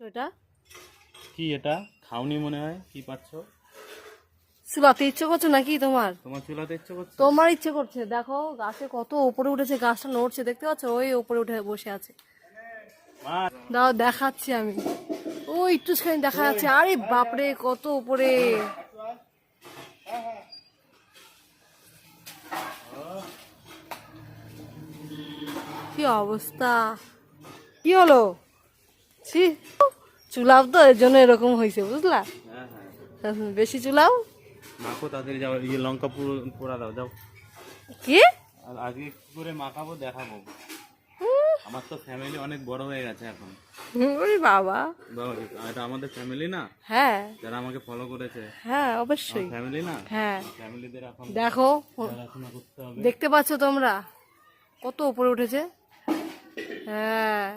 এটা? কি এটা? খাওনি মনে হয় কি পাচ্ছ? চুলাতে ইচ্ছে করছে নাকি তোমার? তোমার চুলাতে ইচ্ছে করছে? তোমার ইচ্ছে করছে দেখো গাছে কত উপরে উঠেছে গাছটা নড়ছে দেখতে পাচ্ছ? ওই উপরে উঠে বসে আছে। দাও দেখাচ্ছি আমি। ও একটুখানি দেখা যাচ্ছে। আরে বাপরে কত উপরে! কি অবস্থা? কি হলো? ছি চুলাও তো এর জন্য এরকম হয়েছে বুঝলা? হ্যাঁ হ্যাঁ। বেশি চুলাও? মাখো তাদের যাও ইয়ে লঙ্কা পুরো পোড়া দাও যাও। কি? আর আজকে কি করে মাখাবো দেখাবো। আমার তো ফ্যামিলি অনেক বড় হয়ে গেছে এখন। ওরে বাবা। এটা আমাদের ফ্যামিলি না? হ্যাঁ। যারা আমাকে ফলো করেছে। হ্যাঁ অবশ্যই। ফ্যামিলি না? হ্যাঁ। ফ্যামিলিদের এখন দেখো দেখতে পাচ্ছ তোমরা? কত উপরে উঠেছে? হ্যাঁ।